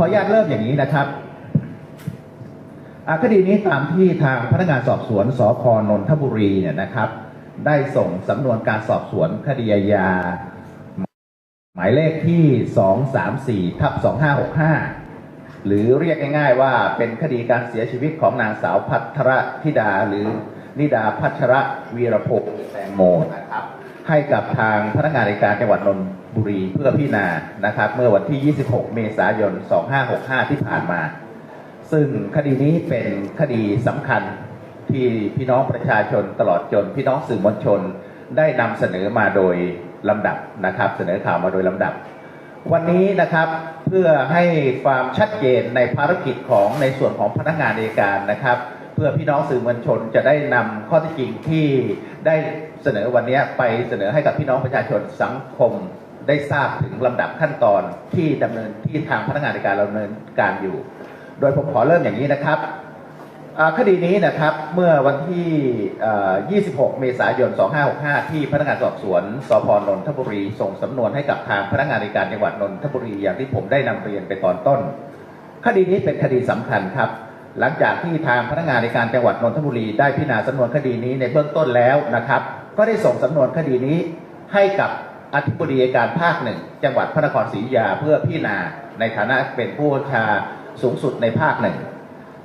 ขออนุญาตเริ่มอย่างนี้นะครับคดีนี้ตามที่ทางพนักงานสอบสวนสพนนทบุรีเนี่ยนะครับ ได้ส่งสำนวนการสอบสวนคดีอาญาหมายเลขที่ 234ทับ2565 หรือเรียกง่าย ๆ ว่าเป็นคดีการเสียชีวิตของนางสาวพัทรธิดาหรือนิดาพัชระวีรพงษ์แตงโมนะครับ ให้กับทางพนักงานในการจังหวัดนนทบุรีเพื่อพิจารณานะครับ เมื่อวันที่ 26 เมษายน 2565 ที่ผ่านมา ซึ่งคดีนี้เป็นคดีสำคัญที่พี่น้องประชาชนตลอดจนพี่น้องสื่อมวลชนได้นำเสนอมาโดยลำดับนะครับ เสนอข่าวมาโดยลำดับ วันนี้นะครับเพื่อให้ความชัดเจนในภารกิจของในส่วนของพนักงานในการนะครับ เพื่อพี่น้องสื่อมวลชนจะได้นำข้อเที่จริงที่ได้ เสนอวันนี้ไปเสนอให้กับพี่น้องประชาชนสังคมได้ทราบถึงลำดับขั้นตอนที่ดำเนินที่ทางพนักงานในการดำเนินการอยู่ โดยผมขอเริ่มอย่างนี้นะครับคดีนี้นะครับเมื่อวันที่ 26 เมษายน 2565 ที่พนักงานสอบสวนสพนนทบุรี ส่งสำนวนให้กับทางพนักงานในการจังหวัดนนทบุรีอย่างที่ผมได้นำเรียนไปตอนต้น คดีนี้เป็นคดีสำคัญครับ หลังจากที่ทางพนักงานในการจังหวัดนนทบุรีได้พิจารณาสำนวนคดีนี้ในเบื้องต้นแล้วนะครับ ก็ได้ส่งสำนวนคดีนี้ให้กับอธิบดีอัยการภาคหนึ่งจังหวัดพระนครศรีอยุธยาเพื่อพิจารณาในฐานะเป็นผู้ชาสูงสุดในภาคหนึ่ง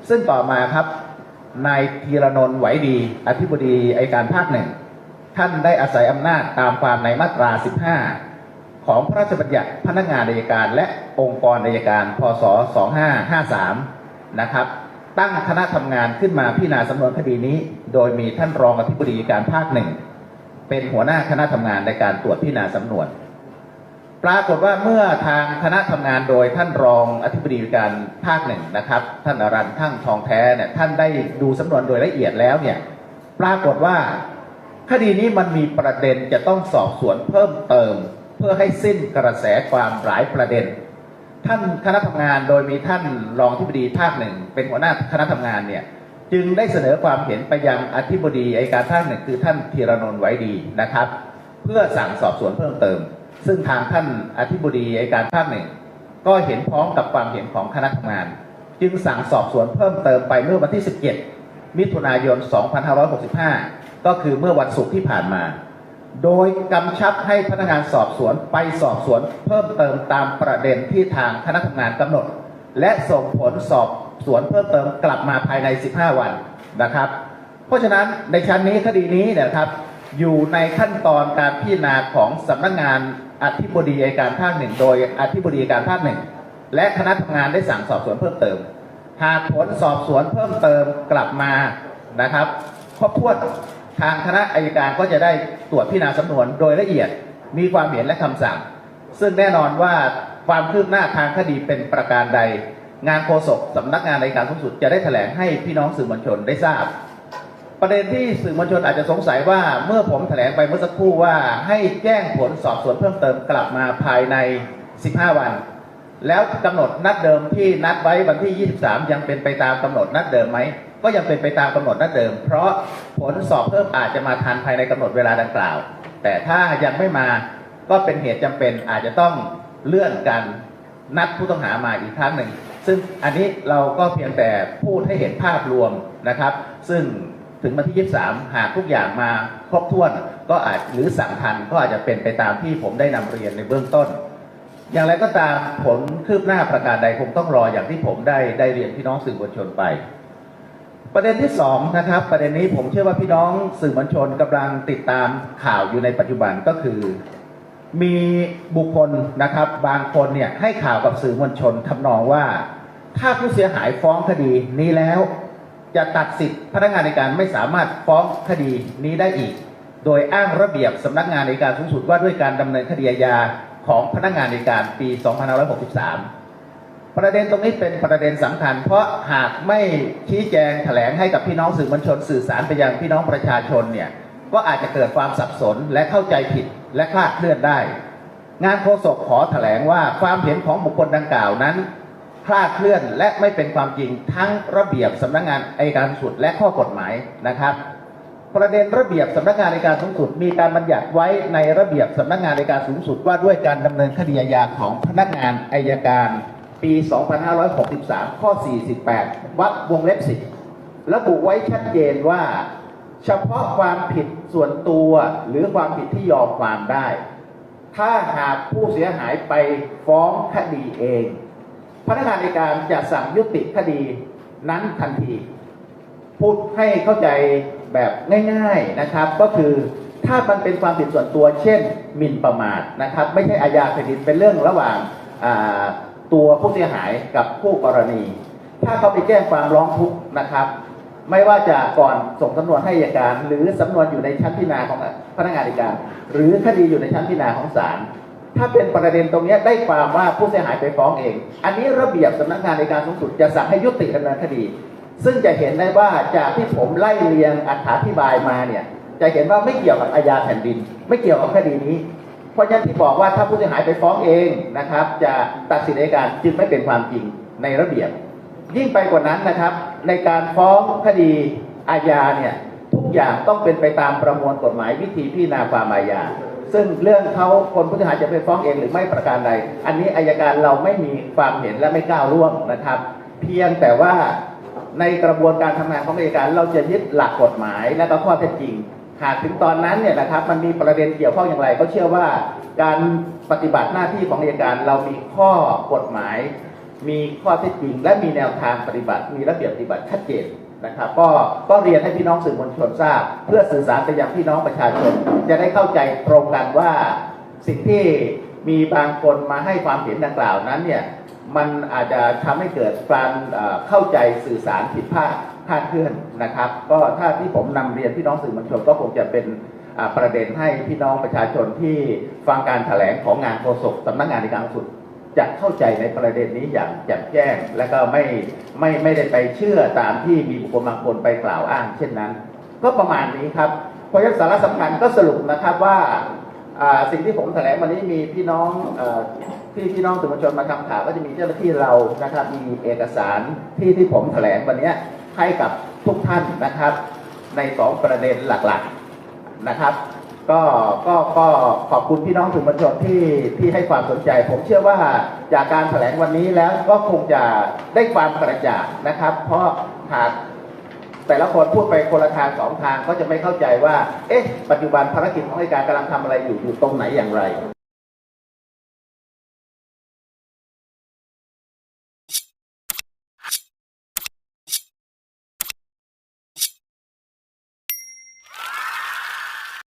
ซึ่งต่อมาครับนายธีรนนท์ไหวดี อธิบดีอายการภาคหนึ่งท่านได้อาศัยอำนาจตามความในมาตรา 15 ของพระราชบัญญัติพนักงานอัยการและองค์กรอัยการ พศ 2553 นะครับ ตั้งคณะทำงานขึ้นมาพิจารณาสำนวนคดีนี้ โดยมีท่านรองอธิบดีการภาคหนึ่ง เป็นหัวหน้าคณะทำงานในการตรวจพิจารณาสำนวน ปรากฏว่าเมื่อทางคณะทำงานโดยท่านรองอธิบดีการภาคหนึ่งนะครับ ท่านอรันทั้งทองแท้เนี่ยท่านได้ดูสำนวนโดยละเอียดแล้วเนี่ยปรากฏว่าคดีนี้มันมีประเด็นจะต้องสอบสวนเพิ่มเติม เพื่อให้สิ้นกระแสความหลายประเด็น ท่านคณะทำงานโดยมีท่านรองอธิบดีภาคหนึ่งเป็นหัวหน้าคณะทำงานเนี่ย จึงได้เสนอความเห็นไปยังอธิบดีอัยการภาคหนึ่งคือท่านธีรนนท์ไหวดีนะครับ เพื่อสั่งสอบสวนเพิ่มเติม ซึ่งทางท่านอธิบดีอัยการภาคหนึ่งก็เห็นพ้องกับความเห็นของคณะทำงาน จึงสั่งสอบสวนเพิ่มเติมไปเมื่อวันที่ 17 มิถุนายน 2565 ก็คือเมื่อวันศุกร์ที่ผ่านมา โดยกำชับให้พนักงานสอบสวนไปสอบสวนเพิ่มเติมตามประเด็นที่ทางคณะทำงานกำหนด และส่งผลสอบ สวนเพิ่มเติมกลับมาภายใน 15 วันนะครับ เพราะฉะนั้นในชั้นนี้คดีนี้เนี่ยนะครับอยู่ในขั้นตอนการพิจารณาของสำนักงานอธิบดีอัยการภาคหนึ่งโดยอธิบดีอัยการภาคหนึ่งและคณะทำงานได้สั่งสอบสวนเพิ่มเติม หากผลสอบสวนเพิ่มเติมกลับมานะครับครบถ้วนทางคณะอายการก็จะได้ตรวจพิจารณาสำนวนโดยละเอียดมีความเห็นและคำสั่ง ซึ่งแน่นอนว่าความคืบหน้าทางคดีเป็นประการใด งานโฆษกสำนักงานในการสูงสุดจะได้แถลงให้พี่น้องสื่อมวลชนได้ทราบ ประเด็นที่สื่อมวลชนอาจจะสงสัยว่าเมื่อผมแถลงไปเมื่อสักครู่ว่าให้แจ้งผลสอบสวนเพิ่มเติมกลับมาภายใน 15 วัน แล้วกำหนดนัดเดิมที่นัดไว้วันที่ 23 ยังเป็นไปตามกำหนดนัดเดิมไหมก็ยังเป็นไปตามกำหนดนัดเดิม เพราะผลสอบเพิ่มอาจจะมาทันภายในกำหนดเวลาดังกล่าว แต่ถ้ายังไม่มาก็เป็นเหตุจำเป็นอาจจะต้องเลื่อนการนัดผู้ต้องหามาอีกครั้งหนึ่ง ซึ่งอันนี้เราก็เพียงแต่พูดให้เห็นภาพรวมนะครับ ซึ่งถึงวันที่ 23 หากทุกอย่างมาครบถ้วนก็อาจหรือสั่งทันก็อาจจะเป็นไปตามที่ผมได้นำเรียนในเบื้องต้น อย่างไรก็ตามผลคืบหน้าประการใดคงต้องรออย่างที่ผมได้ได้เรียนพี่น้องสื่อมวลชนไป ประเด็นที่สองนะครับ ประเด็นนี้ผมเชื่อว่าพี่น้องสื่อมวลชนกำลังติดตามข่าวอยู่ในปัจจุบันก็คือ มีบุคคลนะครับ บางคนเนี่ยให้ข่าวกับสื่อมวลชนทำนองว่า ถ้าผู้เสียหายฟ้องคดีนี้แล้ว จะตัดสิทธิพนักงานในการไม่สามารถฟ้องคดีนี้ได้อีก โดยอ้างระเบียบสำนักงานในการสูงสุดว่าด้วยการดำเนินคดีอาญาของพนักงานในการปี 2563 ประเด็นตรงนี้เป็นประเด็นสำคัญ เพราะหากไม่ชี้แจงแถลงให้กับพี่น้องสื่อมวลชนสื่อสารไปยังพี่น้องประชาชนเนี่ย ก็อาจจะเกิดความสับสนและเข้าใจผิดและคลาดเคลื่อนได้ งานโฆษกขอแถลงว่าความเห็นของบุคคลดังกล่าวนั้นคลาดเคลื่อนและไม่เป็นความจริงทั้งระเบียบสำนักงานอัยการสูงสุดและข้อกฎหมายนะครับ ประเด็นระเบียบสำนักงานอัยการสูงสุด มีการบัญญัติไว้ในระเบียบสำนักงานอัยการสูงสุด ว่าด้วยการดำเนินคดีอาญาของพนักงานอัยการปี 2563 ข้อ 48 วรรควงเล็บสิระบุไว้ชัดเจนว่า เฉพาะความผิด ส่วนตัวหรือความผิดที่ยอมความได้ ถ้าหากผู้เสียหายไปฟ้องคดีเอง พนักงานในการจะสั่งยุติคดีนั้นทันที พูดให้เข้าใจแบบง่าย ๆนะครับ ก็คือถ้ามันเป็นความผิดส่วนตัวเช่นหมิ่นประมาทนะครับ ไม่ใช่อาญาแผ่นดินเป็นเรื่องระหว่างตัวผู้เสียหายกับผู้กรณี ถ้าเขาไปแจ้งความร้องทุกข์นะครับ ไม่ว่าจะก่อนส่งสำนวนให้อัยการ หรือสำนวนอยู่ในชั้นพิจารณาของพนักงานอัยการ หรือคดีอยู่ในชั้นพิจารณาของศาลถ้าเป็นประเด็นตรงนี้ได้ความว่าผู้เสียหายไปฟ้องเอง อันนี้ระเบียบสำนักงานในการสูงสุดจะสั่งให้ยุติดำเนินคดี ซึ่งจะเห็นได้ว่าจากที่ผมไล่เรียงอธิบายมาเนี่ย จะเห็นว่าไม่เกี่ยวกับอาญาแผ่นดิน ไม่เกี่ยวกับคดีนี้ เพราะฉะนั้นที่บอกว่าถ้าผู้เสียหายไปฟ้องเองนะครับ จะตัดสินในการจึงไม่เป็นความจริงในระเบียบ ยิ่งไปกว่านั้นนะครับ ในการฟ้องคดีอาญาเนี่ยทุกอย่างต้องเป็นไปตามประมวลกฎหมายวิธีพิจารณาความอาญาซึ่งเรื่องเขาคนผู้เสียหาจะไปฟ้องเองหรือไม่ประการใด อันนี้อายการเราไม่มีความเห็นและไม่ก้าวล่วงนะครับ เพียงแต่ว่าในกระบวนการทำงานของอัยการเราจะยึดหลักกฎหมายและก็ข้อเท็จจริง หากถึงตอนนั้นเนี่ยนะครับมันมีประเด็นเกี่ยวข้องอย่างไร ก็เชื่อว่าการปฏิบัติหน้าที่ของอัยการเรามีข้อกฎหมาย มีข้อเท็จจริง และมีแนวทางปฏิบัติ มีระเบียบปฏิบัติชัดเจนนะครับ ก็ก็เรียนให้พี่น้องสื่อมวลชนทราบ เพื่อสื่อสารไปยังพี่น้องประชาชน จะได้เข้าใจตรงกันว่าสิ่งที่มีบางคนมาให้ความเห็นดังกล่าวนั้นเนี่ยมันอาจจะทำให้เกิดการเข้าใจสื่อสารผิดพลาดคลาดเคลื่อนนะครับ ก็ถ้าที่ผมนำเรียนพี่น้องสื่อมวลชนก็คงจะเป็นประเด็นให้พี่น้องประชาชนที่ฟังการแถลงของงานโฆษกสำนักงานในการสุด จะเข้าใจในประเด็นนี้อย่างแจ่มแจ้ง และก็ไม่ไม่ไม่ได้ไปเชื่อตามที่มีบุคคลบางคนไปกล่าวอ้าง เช่นนั้น ก็ประมาณนี้ครับเพราะฉะนั้นสาระสำคัญก็สรุปนะครับว่าสิ่งที่ผมแถลงวันนี้มีพี่น้องอที่พี่น้องสื่อมวลชนมาทำข่าวก็จะมีเจ้าหน้าที่เรานะครับมีเอกสารที่ที่ผมแถลงวันนี้ให้กับทุกท่านนะครับ ในสองประเด็นหลักๆนะครับ ก็ก็ก็ขอบคุณพี่น้องสื่อมวลชนที่ที่ให้ความสนใจ ผมเชื่อว่าจากการแถลงวันนี้แล้วก็คงจะได้ความกระจ่างนะครับ เพราะหากแต่ละคนพูดไปคนละทางสองทางก็จะไม่เข้าใจว่า เอ๊ะ ปัจจุบันภารกิจของอัยการกำลังทำอะไรอยู่อยู่ตรงไหนอย่างไร